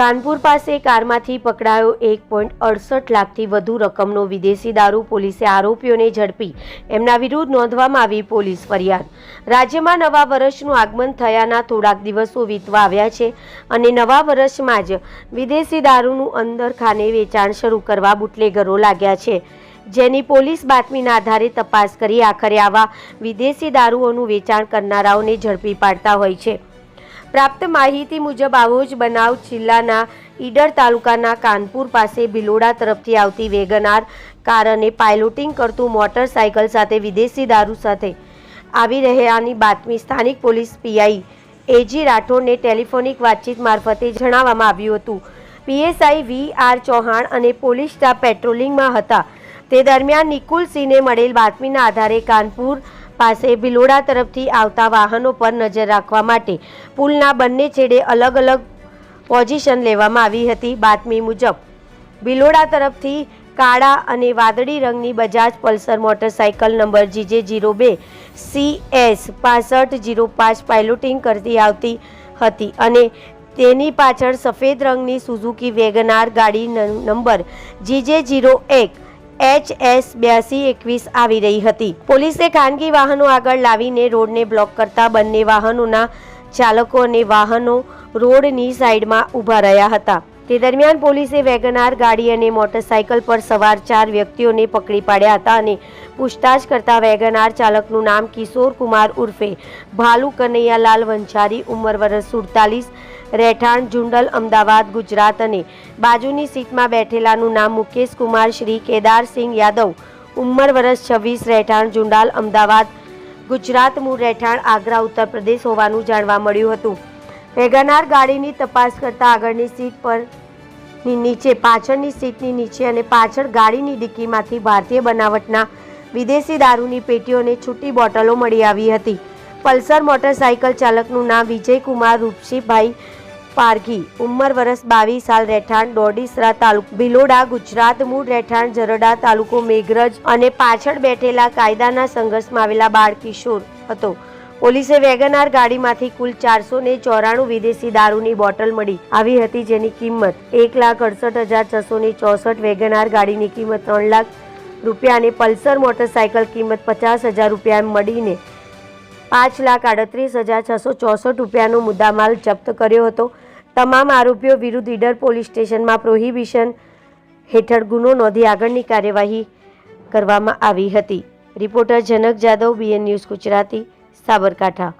કાનપુર પાસે કારમાંથી પકડાયો એક પોઈન્ટ અડસઠ લાખથી વધુ રકમનો વિદેશી દારૂ પોલીસે આરોપીઓને ઝડપી. એમના વિરુદ્ધ નોંધવામાં આવી પોલીસ ફરિયાદ. રાજ્યમાં નવા વર્ષનું આગમન થયાના થોડાક દિવસો વીતવા આવ્યા છે અને નવા વર્ષમાં જ વિદેશી દારૂનું અંદર ખાને વેચાણ શરૂ કરવા બુટલેગરો લાગ્યા છે. જેની પોલીસ બાતમીના આધારે તપાસ કરી આખરે આવા વિદેશી દારૂઓનું વેચાણ કરનારાઓને ઝડપી પાડતા હોય છે. પ્રાપ્ત માહિતી મુજબ આવો જ બનાવ જિલ્લાના ઈડર તાલુકાના કાનપુર પાસે ભિલોડા તરફથી આવતી વેગનાર કારને પાયલોટિંગ કરતું મોટરસાયકલ સાથે વિદેશી દારૂ સાથે આવી રહ્યાની બાતમી સ્થાનિક પોલીસ પીઆઈ એજી રાઠોડને ટેલિફોનિક વાતચીત મારફતે જણાવવામાં આવ્યું હતું. પીએસઆઈ વી આર ચૌહાણ અને પોલીસ સ્ટાફ પેટ્રોલિંગમાં હતા. તે દરમિયાન નિકુલ સિંહને મળેલ બાતમીના આધારે કાનપુર પાસે ભિલોડા તરફથી આવતા વાહનો પર નજર રાખવા માટે પુલના બંને છેડે અલગ અલગ પોઝિશન લેવામાં આવી હતી. બાતમી મુજબ, ભિલોડા તરફથી કાળા અને વાદળી રંગની Bajaj Pulsar motorcycle number GJ zero બે સી એસ પાસઠ જીરો પાંચ પાયલોટિંગ કરતી આવતી હતી અને તેની પાછળ સફેદ રંગની સુઝુકી વેગનાર ગાડી નંબર જીજે જીરો એક એચ એસ બ્યાસી એકવીસ આવી રહી હતી. પોલીસે ખાનગી વાહનો આગળ લાવીને રોડને બ્લોક કરતા બંને વાહનોના ચાલકો અને વાહનો રોડની સાઈડમાં ઊભા રહ્યા હતા. તે દરમિયાન પોલીસે વેગનાર ગાડી અને મોટરસાયકલ પર સવાર ચાર વ્યક્તિઓને પકડી પાડ્યા હતા અને પૂછતાછ કરતા વેગનાર ચાલકનું નામ કિશોર કુમાર ઉર્ફે ભાલુ કનૈયાલાલ વંચારી ઉંમર વર્ષ સુડતાલીસ રહેઠાણ જુંડલ અમદાવાદ, ગુજરાત અને બાજુની સીટમાં બેઠેલાનું નામ મુકેશ કુમાર, શ્રી કેદારસિંહ યાદવ, ઉંમર વર્ષ છવ્વીસ, રહેઠાણ જુંડાલ અમદાવાદ, ગુજરાત, મૂળ રહેઠાણ, આગ્રા, ઉત્તર પ્રદેશ હોવાનું જાણવા મળ્યું હતું. વેગનાર ગાડીની તપાસ કરતા આગળની સીટ પર નીચે, પાછળની સીટની નીચે અને પાછળ ગાડીની ડિક્કીમાંથી ભારતીય બનાવટના વિદેશી દારૂની પેટીઓ અને છૂટી બોટલો મળી આવી હતી. પલ્સર મોટરસાયકલ ચાલકનું નામ વિજયકુમાર રૂપસીભાઈ પારઘી, ઉંમર વર્ષ બાવીસ સાલ રહેઠાણ, દોડીસરા તાલુકો, ભિલોડા, ગુજરાત, મૂળ રહેઠાણ, જરડા તાલુકો, મેઘરજ અને પાછળ બેઠેલા કાયદાના સંઘર્ષમાં આવેલા બાળ કિશોર હતો. પોલીસે વેગનાર ગાડીમાંથી કુલ ચારસો ને ચોરાણું વિદેશી દારૂની બોટલ મળી. આવી હતી જેની કિંમત એક લાખ અડસઠ હજાર છસો ને ચોસઠ વેગનાર ગાડીની કિંમત ત્રણ લાખ રૂપિયા અને પલ્સર મોટરસાયકલ કિંમત પચાસ હજાર રૂપિયા મળીને પાંચ લાખ આડત્રીસ હજાર છસો ચોસઠ રૂપિયાનો મુદ્દામાલ જપ્ત કર્યો હતો. તમામ આરોપીઓ વિરુદ્ધ ઈડર પોલીસ સ્ટેશનમાં પ્રોહિબિશન હેઠળ ગુનો નોંધી આગળની કાર્યવાહી કરવામાં આવી હતી. Reporter Janak Jadav BN news Gujarati, Sabarkantha.